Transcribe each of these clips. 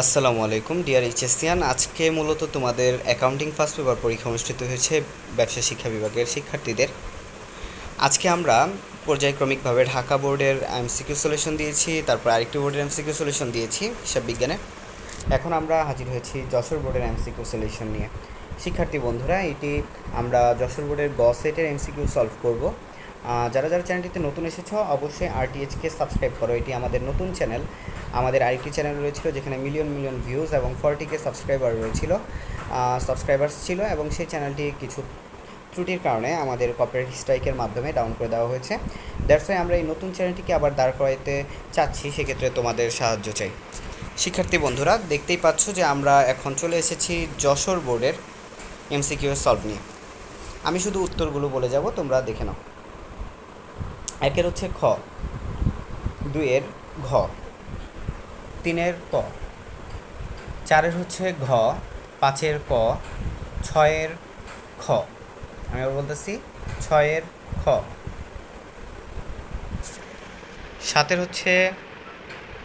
আসসালামু আলাইকুম, ডিয়ার এইচএসসিয়ান। আজকে মূলত তোমাদের অ্যাকাউন্টিং ফার্স্ট পেপার পরীক্ষা অনুষ্ঠিত হয়েছে ব্যবসা শিক্ষা বিভাগের শিক্ষার্থীদের। আজকে আমরা পর্যায়ক্রমিকভাবে ঢাকা বোর্ডের এমসিকিউ সলিউশন দিয়েছি, তারপর আরেকটি বোর্ডের এমসিকিউ সলিউশন দিয়েছি হিসাব বিজ্ঞানে। এখন আমরা হাজির হয়েছি যশোর বোর্ডের এমসিকিউ সলিউশন নিয়ে। শিক্ষার্থী বন্ধুরা, এটি আমরা যশোর বোর্ডের গ সেটের এমসিকিউ সলভ করব। যারা যারা চ্যানেলটিতে নতুন এসেছ, অবশ্যই আরটিএইচকে সাবস্ক্রাইব করো। এটি আমাদের নতুন চ্যানেল। আমাদের আরেকটি চ্যানেল রয়েছিল যেখানে মিলিয়ন মিলিয়ন ভিউজ এবং ফর্টিকে সাবস্ক্রাইবার রয়েছিল। সাবস্ক্রাইবার্স ছিল এবং সেই চ্যানেলটি কিছু ত্রুটির কারণে আমাদের কপিরাইট স্ট্রাইকের মাধ্যমে ডাউন করে দেওয়া হয়েছে। দ্যাটস ওয়াই আমরা এই নতুন চ্যানেলটিকে আবার দাঁড় করাইতে চাচ্ছি, সেক্ষেত্রে তোমাদের সাহায্য চাই। শিক্ষার্থী বন্ধুরা, দেখতেই পাচ্ছ যে আমরা এখন চলে এসেছি যশোর বোর্ডের এমসিকিউ সলভ নিয়ে। আমি শুধু উত্তরগুলো বলে যাব, তোমরা দেখে নাও। একের হচ্ছে খ। দুইয়ের ঘ। তিনের ক। চারের হচ্ছে ঘ। পাঁচের ক। ছয়ের খ। আমি বলতেছি, ছয়ের খ। সাতের হচ্ছে,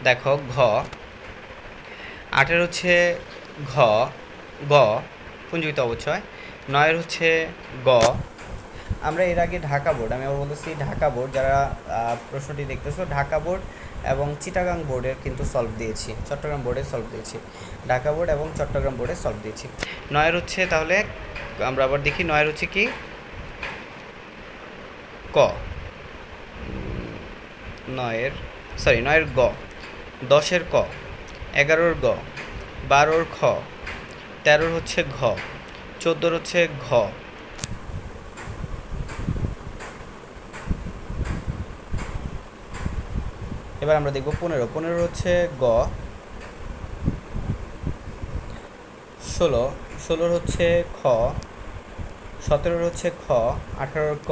দেখো, ঘ। আটের হচ্ছে ঘ। গ। পুঞ্জীবিত অবচয়। নয়ের হচ্ছে গ। আমরা এর আগে ঢাকা বোর্ড, আমি আবার বলতেছি ঢাকা বোর্ড, যারা প্রশ্নটি দেখতেছো, ঢাকা বোর্ড এবং চিটাগাং বোর্ডের কিন্তু সলভ দিয়েছি, চট্টগ্রাম বোর্ডে সলভ দিয়েছি, ঢাকা বোর্ড এবং চট্টগ্রাম বোর্ডে সলভ দিয়েছি। নয়ের হচ্ছে তাহলে, আমরা আবার দেখি নয়ের হচ্ছে কি? ক। নয়ের সরি নয়ের গ। দশের ক। এগারোর গ। বারোর খ। তেরোর হচ্ছে ঘ। চোদ্দোর হচ্ছে ঘ। এবার আমরা দেখব পনেরো। পনেরো হচ্ছে গ। ষোলো। ষোলোর হচ্ছে খ। সতেরোর হচ্ছে খ। আঠারোর ক।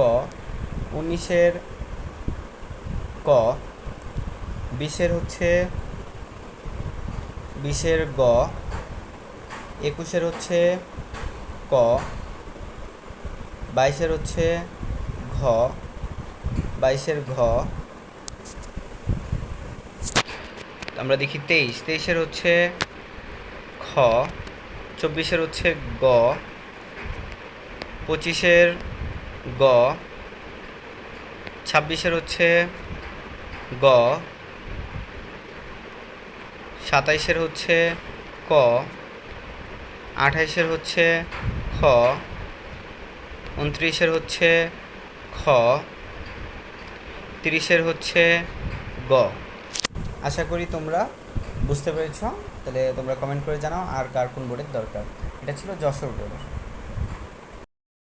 উনিশের ক। বিশের হচ্ছে, বিশের গ। একুশের হচ্ছে ক। বাইশের হচ্ছে ঘ। বাইশের ঘ। আমরা দেখি তেইশ। তেইশের হচ্ছে খ, চব্বিশের হচ্ছে গ, পঁচিশের গ, ছাব্বিশের হচ্ছে গ, সাতাইশের হচ্ছে ক, আঠাইশের হচ্ছে খ, উনত্রিশের হচ্ছে খ, তিরিশের হচ্ছে গ। আশা করি তোমরা বুঝতে পেরেছ। তাহলে তোমরা কমেন্ট করে জানাও আর কার কোন বোর্ডের দরকার। এটা ছিল যশোর বোর্ডের